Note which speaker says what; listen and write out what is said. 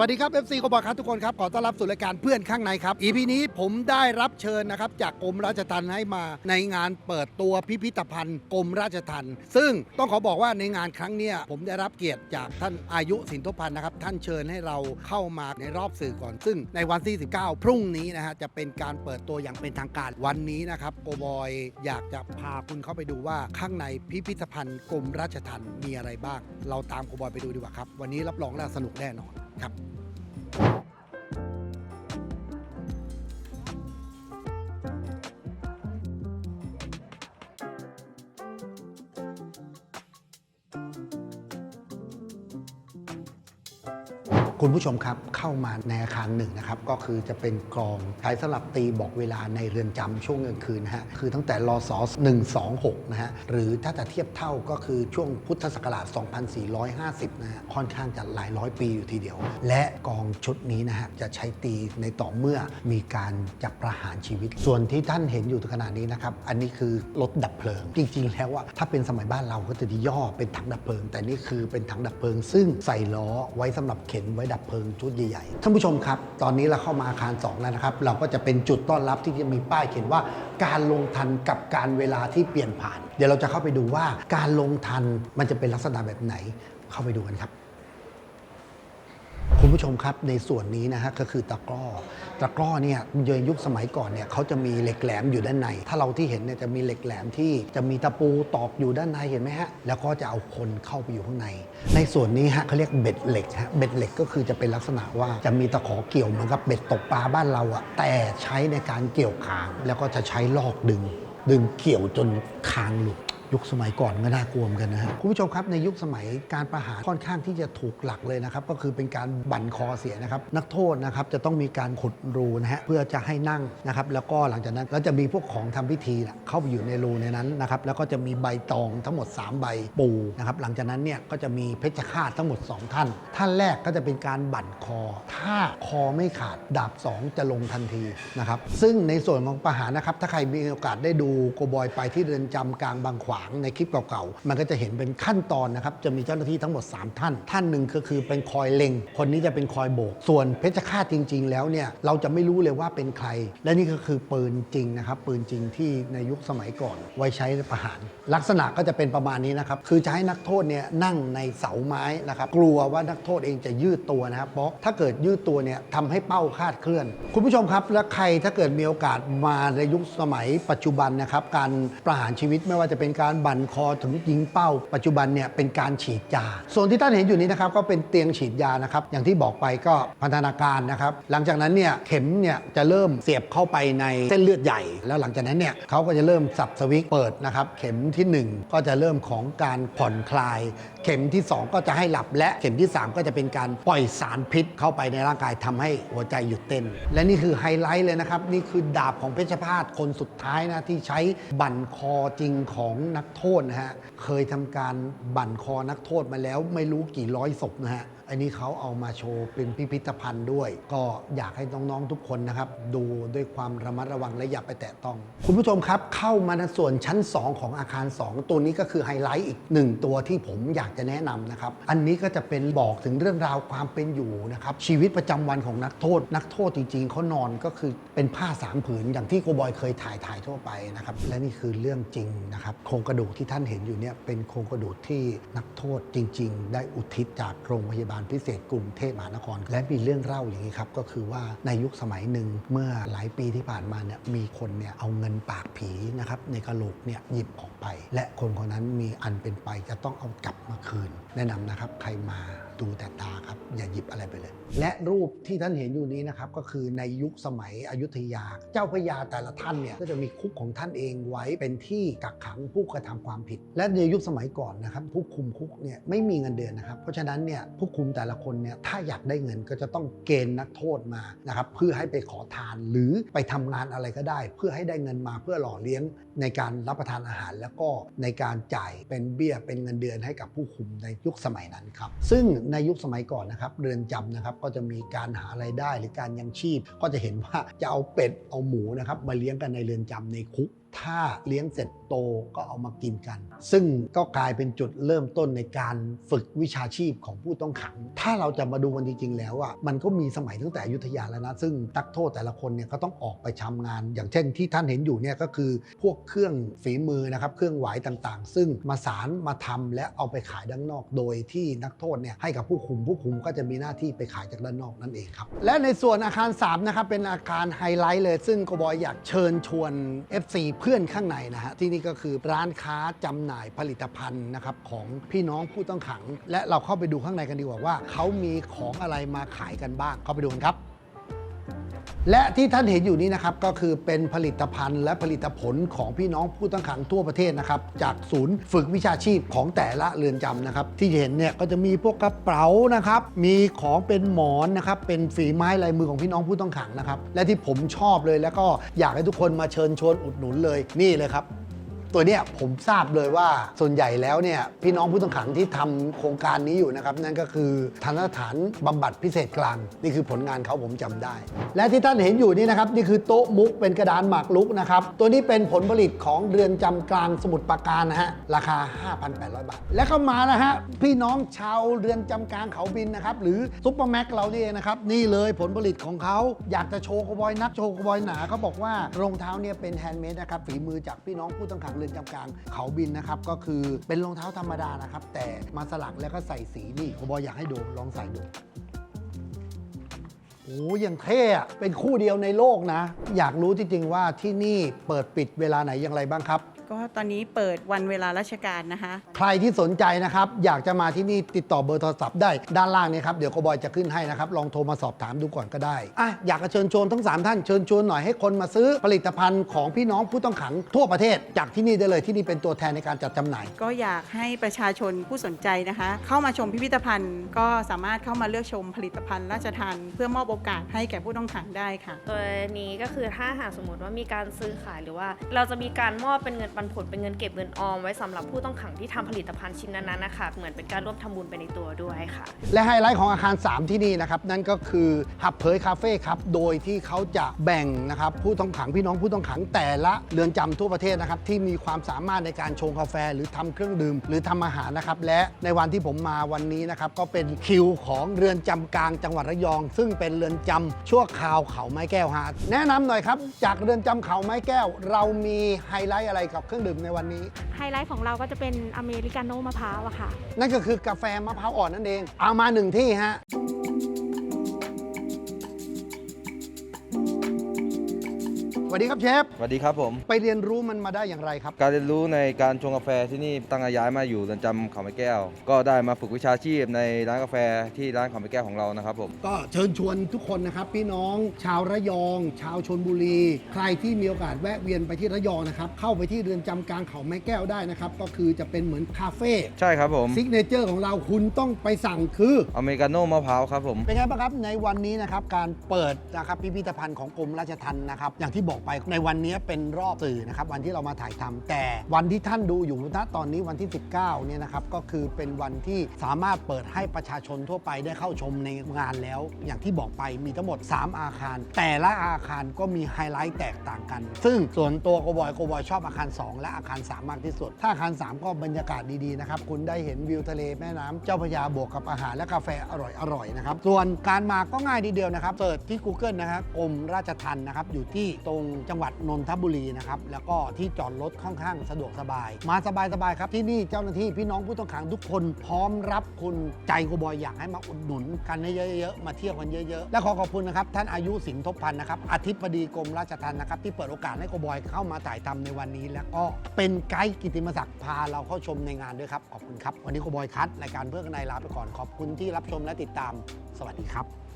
Speaker 1: วัสดีครับ FC กบครับทุกคนครับ ขอต้อนรับสู่รายการเพื่อนข้างในครับ EP นี้ผมได้รับเชิญนะครับ จากกรมราชทัณฑ์ให้มาในงานเปิดตัวพิพิธภัณฑ์กรมราชทัณฑ์ซึ่งต้องขอบอกว่าในงานครั้งเนี้ยผมได้รับเกียรติจากท่านอายุสินทพันธ์นะครับ ท่านเชิญให้เราเข้ามาในรอบสื่อก่อน ซึ่งในวันที่ 19 พรุ่งนี้นะฮะจะเป็นการเปิดตัวอย่างเป็นทางการวันนี้นะครับโกบอยอยากจะพาคุณเข้าไปดูว่าข้างในพิพิธภัณฑ์กรมราชทัณฑ์มีอะไรบ้าง เราตามโกบอยไปดูดีกว่าครับวันนี้รับรองว่าสนุกแน่นอน ครับ คุณผู้ชมครับเข้ามาในอาคารหนึ่งนะครับก็คือจะเป็นกลองใช้สำหรับตีบอกเวลาในเรือนจำช่วงกลางคืนนะฮะคือตั้งแต่รศ126นะฮะหรือถ้าจะเทียบเท่าก็คือช่วงพุทธศักราช 2450นะฮะค่อนข้างจะหลายร้อยปีอยู่ทีเดียว และกองชุดนี้นะฮะจะใช้ตีในต่อเมื่อมีการจับประหารชีวิต ส่วนที่ท่านเห็นอยู่ขณะนี้นะครับอันนี้คือรถดับเพลิง จริง ๆ แล้วว่าถ้าเป็นสมัยบ้านเราก็จะดีย่อเป็นถังดับเพลิง แต่นี่คือเป็นถังดับเพลิง ซึ่งใส่ล้อไว้สำหรับเข็นไว้ดับเพลิงชุดใหญ่ๆท่านผู้ชมครับ ตอนนี้เราเข้ามาอาคาร 2 แล้วนะครับ เราก็จะเป็นจุดต้อนรับที่จะมีป้ายเขียนว่า การลงทันกับการเวลาที่เปลี่ยนผ่าน เดี๋ยวเราจะเข้าไปดูว่าการลงทันมันจะเป็นลักษณะแบบไหนเข้าไปดูกันครับ คุณผู้ชมครับในส่วนนี้นะฮะก็คือตะกร้อ ตะกร้อเนี่ยในยุคสมัยก่อนเนี่ยเขาจะมีเหล็กแหลมอยู่ด้านใน ถ้าเราที่เห็นเนี่ยจะมีเหล็กแหลมที่จะมีตะปูตอกอยู่ด้านในเห็นไหมฮะแล้วก็จะเอาคนเข้าไปอยู่ข้างใน ในส่วนนี้ฮะเขาเรียกเบ็ดเหล็กฮะเบ็ดเหล็กก็คือจะเป็นลักษณะว่าจะมีตะขอเกี่ยวเหมือนกับเบ็ดตกปลาบ้านเราอะแต่ใช้ในการเกี่ยวคาง แล้วก็จะใช้ลอกดึง ดึงเกี่ยวจนคางหลุด ยุคสมัยก่อนก็น่ากลัวเหมือนกันนะฮะคุณผู้ชมครับในยุคสมัยการประหารค่อนข้างที่จะถูกหลักเลยนะครับก็คือเป็นการบั่นคอเสียนะครับนักโทษนะครับจะต้องมีการขุดรูนะฮะเพื่อจะให้นั่งนะครับแล้วก็หลังจากนั้นก็จะมีพวกของทำพิธีนะเข้าไปอยู่ในรูในนั้นนะครับแล้วก็จะมีใบตองทั้งหมด 3 ใบปูนะครับหลังจากนั้นเนี่ยก็จะมีเพชฌฆาตทั้งหมด 2 ท่าน ท่านแรกก็จะเป็นการบั่นคอ ถ้าคอไม่ขาดดาบ 2 จะลงทันทีนะครับซึ่งในส่วนของประหารนะครับถ้าใครมีโอกาสได้ดูโกบอยไปที่เรือนจำกลางบางขวาง ในคลิปเก่าๆ มันก็จะเห็นเป็นขั้นตอนนะครับ จะมีเจ้าหน้าที่ทั้งหมด 3 ท่าน ท่านหนึ่งก็คือเป็นคอยเล็ง คนนี้จะเป็นคอยโบก ส่วนเพชฌฆาตจริง ๆ แล้วเนี่ยเราจะไม่รู้เลยว่าเป็นใคร และนี่ก็คือปืนจริงนะครับปืนจริงที่ในยุคสมัยก่อน ไว้ใช้ประหาร ลักษณะก็จะเป็นประมาณนี้นะครับคือจะให้นักโทษเนี่ยนั่งในเสาไม้นะครับกลัวว่านักโทษเองจะยืดตัวนะครับเพราะถ้าเกิดยืดตัวเนี่ยทำให้เป้าคาดเคลื่อน คุณผู้ชมครับและใครถ้าเกิดมีโอกาสมาในยุคสมัยปัจจุบันนะครับการประหารชีวิตไม่ว่าจะเป็นการการบั่นคอถึงยิงเป้า ปัจจุบันเนี่ยเป็นการฉีดยาส่วนที่ท่านเห็นอยู่นี้นะครับก็เป็นเตียงฉีดยานะครับอย่างที่บอกไปก็พันธนาการนะครับหลังจากนั้นเนี่ยเข็มเนี่ยจะเริ่มเสียบเข้าไปในเส้นเลือดใหญ่ แล้วหลังจากนั้นเนี่ยเขาก็จะเริ่มสับสวิตเปิดนะครับเข็มทีหนึ่1 ก็จะเริ่มของการผ่อนคลาย เข็มที่ 2 ก็จะให้หลับและเข็มที่ 3 ก็จะเป็นการปล่อยสารพิษเข้าไปในร่างกายทำให้หัวใจหยุดเต้น และนี่คือไฮไลท์เลยนะครับนี่คือดาบของเพชฌฆาตคนสุดท้ายนะที่ใช้บั่นคอจริงของนักโทษนะฮะเคยทำการบั่นคอนักโทษมาแล้วไม่รู้กี่ร้อยศพนะฮะ อันนี้เขาเอามาโชว์เป็นพิพิธภัณฑ์ด้วย ก็อยากให้น้องๆทุกคนนะครับ ดูด้วยความระมัดระวังและอย่าไปแตะต้อง คุณผู้ชมครับเข้ามาในส่วนชั้น 2 ของอาคาร 2 ตัวนี้ก็คือไฮไลท์อีกหนึ่งตัวที่ผมอยากจะแนะนำนะครับ อันนี้ก็จะเป็นบอกถึงเรื่องราวความเป็นอยู่นะครับชีวิตประจำวันของนักโทษ นักโทษจริงๆเขานอนก็คือเป็นผ้าสามผืนอย่างที่โกบอยเคยถ่ายถ่ายทั่วไปนะครับและนี่คือเรื่องจริงนะครับโครงกระดูกที่ท่านเห็นอยู่เนี่ยเป็นโครงกระดูกที่นักโทษจริง ๆ ได้อุทิศจากโรงพยาบาลพิเศษกรุงเทพมหานคร และมีเรื่องเล่าอย่างนี้ครับก็คือว่าในยุคสมัยหนึ่งเมื่อหลายปีที่ผ่านมาเนี่ยมีคนเนี่ยเอาเงินปากผีนะครับในกระโหลกเนี่ยหยิบออกไป และคนคนนั้นมีอันเป็นไปจะต้องเอากลับมาคืน แนะนำนะครับใครมา ดูแต่ตาครับอย่าหยิบอะไรไปเลย และรูปที่ท่านเห็นอยู่นี้นะครับก็คือในยุคสมัยอยุธยา เจ้าพระยาแต่ละท่านเนี่ยก็จะมีคุกของท่านเองไว้เป็นที่กักขังผู้กระทำความผิด และในยุคสมัยก่อนนะครับผู้คุมคุกเนี่ยไม่มีเงินเดือนนะครับ เพราะฉะนั้นเนี่ยผู้คุมแต่ละคนเนี่ยถ้าอยากได้เงินก็จะต้องเกณฑ์นักโทษมานะครับเพื่อให้ไปขอทานหรือไปทำงานอะไรก็ได้ เพื่อให้ได้เงินมาเพื่อหล่อเลี้ยงในการรับประทานอาหาร แล้วก็ในการจ่ายเป็นเบี้ยเป็นเงินเดือนให้กับผู้คุมในยุคสมัยนั้นครับซึ่งในยุคสมัยก่อนนะครับเรือนจำนะครับก็จะมีการหาไรายได้หรือการยังชีพ ก็จะเห็นว่าจะเอาเป็ดเอาหมูนะครับมาเลี้ยงกันในเรือนจำในคุก ถ้าเลี้ยงเสร็จโตก็เอามากินกัน ซึ่งก็กลายเป็นจุดเริ่มต้นในการฝึกวิชาชีพของผู้ต้องขัง ถ้าเราจะมาดูกันจริง ๆ แล้วอะมันก็มีสมัยตั้งแต่อยุธยาแล้วนะ ซึ่งนักโทษแต่ละคนเนี่ยก็ต้องออกไปทำงาน อย่างเช่นที่ท่านเห็นอยู่เนี่ยก็คือพวกเครื่องฝีมือนะครับเครื่องไหวต่างๆ ซึ่งมาสารมาทำและเอาไปขายด้านนอก โดยที่นักโทษเนี่ยให้กับผู้คุมผู้คุมก็จะมีหน้าที่ไปขายจากด้านนอกนั่นเองครับและในส่วนอาคาร3นะครับเป็นอาคารไฮไลท์เลย ซึ่งกบอยอยากเชิญชวน FC เพื่อนข้างในนะฮะที่นี่ก็คือร้านค้าจำหน่ายผลิตภัณฑ์นะครับของพี่น้องผู้ต้องขัง และเราเข้าไปดูข้างในกันดีกว่าว่าเขามีของอะไรมาขายกันบ้างเข้าไปดูกันครับ และที่ท่านเห็นอยู่นี้นะครับก็คือเป็นผลิตภัณฑ์และผลิตผลของพี่น้องผู้ต้องขังทั่วประเทศนะครับจากศูนย์ฝึกวิชาชีพของแต่ละเรือนจำนะครับที่เห็นเนี่ยก็จะมีพวกกระเป๋านะครับมีของเป็นหมอนนะครับเป็นฝีไม้ลายมือของพี่น้องผู้ต้องขังนะครับและที่ผมชอบเลยแล้วก็อยากให้ทุกคนมาเชิญชวนอุดหนุนเลยนี่เลยครับ ตัวเนี้ยผมทราบเลยว่าส่วนใหญ่แล้วเนี่ยพี่น้องผู้ต้องขังที่ทำโครงการนี้อยู่นะครับ นั่นก็คือทันสถานบำบัดพิเศษกลาง นี่คือผลงานเขาผมจำได้ และที่ท่านเห็นอยู่นี่นะครับนี่คือโต๊ะมุกเป็นกระดานหมากรุกนะครับตัวนี้เป็นผลผลิตของเรือนจำกลางสมุทรปราการนะฮะราคา 5,800 บาท และเข้ามานะฮะพี่น้องชาวเรือนจำกลางเขาบินนะครับหรือซุปเปอร์แม็กเรานี่เองนะครับนี่เลยผลผลิตของเขาอยากจะโชว์กระบอยนักโชว์กระบอยหนาเขาบอกว่ารองเท้าเนี่ยเป็นแฮนด์เมดนะครับฝีมือจากพี่น้องผู้ต้องขังเรือนจำกลางเขาบินนะครับก็คือเป็นรองเท้าธรรมดานะครับ แต่มาสลักแล้วก็ใส่สีนี่กระบอยอยากให้ดูลองใส่ดูโอ้ยังเท่อะเป็นคู่เดียวในโลกนะ อยากรู้จริงๆว่าที่นี่เปิดปิดเวลาไหนอย่างไรบ้างครับ
Speaker 2: ก็ตอนนี้เปิดวันเวลาราชการนะคะ
Speaker 1: ใครที่สนใจนะครับ อยากจะมาที่นี่ติดต่อเบอร์โทรศัพท์ได้ด้านล่างนี้ครับ เดี๋ยวโกบอยจะขึ้นให้นะครับ ลองโทรมาสอบถามดูก่อนก็ได้อะอยากจะเชิญชวนทั้ง 3 ท่านเชิญชวนหน่อยให้คนมาซื้อผลิตภัณฑ์ของพี่น้องผู้ต้องขังทั่วประเทศ จากที่นี่ได้เลยที่นี่เป็นตัวแทนในการจัดจำหน่าย
Speaker 2: ก็อยากให้ประชาชนผู้สนใจนะคะ เข้ามาชมพิพิธภัณฑ์ ก็สามารถเข้ามาเลือกชมผลิตภัณฑ์ราชทานเพื่อมอบโอกาสให้แก่ผู้ต้องขังได้ค่ะ
Speaker 3: ตัวนี้ก็คือถ้าหากสมมติว่ามีการซื้อขายหรือว่า เราจะมีการมอบเป็นเงินปันผลเป็นเงินเก็บเงินออมไว้สำหรับผู้ต้องขังที่ทำผลิตภัณฑ์ชิ้นนั้นๆนะคะเหมือนเป็นการร่วมทำบุญไปในตัวด้วยค่ะ
Speaker 1: และไฮไลท์ของอาคาร 3 ที่นี่นะครับนั่นก็คือหับเผยคาเฟ่ครับโดยที่เขาจะแบ่งนะครับผู้ต้องขังพี่น้องผู้ต้องขังแต่ละเรือนจำทั่วประเทศนะครับที่มีความสามารถในการชงกาแฟ หรือทำเครื่องดื่ม หรือทำอาหารนะครับและในวันที่ผมมาวันนี้นะครับก็เป็นคิวของเรือนจำกลางจังหวัดระยอง ซึ่งเป็นเรือนจำชั่วคราวเขาไม้แก้วฮะแนะนำหน่อยครับจากเรือนจำเขาไม้แก้ว เรามีไฮไลท์อะไรกับเครื่องดื่มในวันนี้
Speaker 4: ไฮไลท์ของเราก็จะเป็นอเมริกาโน่มะพร้าวอะค่ะ
Speaker 1: นั่นก็คือกาแฟมะพร้าวอ่อนนั่นเอง เอามาหนึ่งที่ฮะ สวัสดีครับเชฟ
Speaker 5: สวัสดีครับผม
Speaker 1: ไปเรียนรู้มันมาได้อย่างไรครับ
Speaker 5: การเรียนรู้ในการชงกาแฟที่นี่ตั้งแต่ย้ายมาอยู่เรือนจำเขาไม้แก้ว ก็ได้มาฝึกวิชาชีพในร้านกาแฟที่ร้านเขาไม้แก้วของเรานะครับผม
Speaker 1: ก็เชิญชวนทุกคนนะครับ พี่น้องชาวระยอง ชาวชนบุรี ใครที่มีโอกาสแวะเวียนไปที่ระยองนะครับ เข้าไปที่เรือนจำกลางเขาไม้แก้วได้นะครับ ก็คือจะเป็นเหมือนคาเฟ่
Speaker 5: ใช่ครับผม
Speaker 1: ซิกเนเจอร์ของเราคุณต้องไปสั่งคือ
Speaker 5: อเมริกาโน่มะพร้าวครับผม
Speaker 1: เป็นไงบ้างครับในวันนี้นะครับการเปิดนะครับพิพิธภัณฑ์ของกรมราชทัณฑ์นะครับอย่างที่บอกไปในวันนี้เป็นรอบสื่อนะครับวันที่เรามาถ่ายทำแต่วันที่ท่านดูอยู่ณตอนนี้วันที่ 19เนี่ยนะครับก็คือเป็นวันที่สามารถเปิดให้ประชาชนทั่วไปได้เข้าชมในงานแล้ว อย่างที่บอกไปมีทั้งหมด 3 อาคาร แต่ละอาคารก็มีไฮไลท์แตกต่างกัน ซึ่งส่วนตัวโกบอยโกบอยชอบอาคาร 2 และอาคาร 3 มากที่สุด ถ้าอาคาร 3 ก็บรรยากาศดีๆนะครับคุณได้เห็นวิวทะเลแม่น้ำเจ้าพระยาบวกกับอาหารและกาแฟอร่อยๆนะครับส่วนการมาก็ง่ายทีเดียวนะครับเสิร์ชที่ Google นะครับกรมราชทัณฑ์นะครับอยู่ที่ตรงจังหวัดนนทบุรีนะครับแล้วก็ที่จอดรถค่อนข้างสะดวกสบาย มาสบายๆครับที่นี่เจ้าหน้าที่พี่น้องผู้ต้องขังทุกคนพร้อมรับคุณใจโกบอยอยากให้มาอุดหนุนกันให้เยอะๆมาเที่ยวกันเยอะๆ และขอขอบคุณนะครับท่านอายุสิงห์ทบพันธ์นะครับอธิบดีกรมราชทัณฑ์นะครับที่เปิดโอกาสให้โกบอยเข้ามาถ่ายทำในวันนี้ แล้วก็เป็นไกด์กิตติมศักดิ์พาเราเข้าชมในงานด้วยครับขอบคุณครับวันนี้โกบอยคัดรายการเพื่อนกันในลาไปก่อนขอบคุณที่รับชมและติดตาม สวัสดีครับ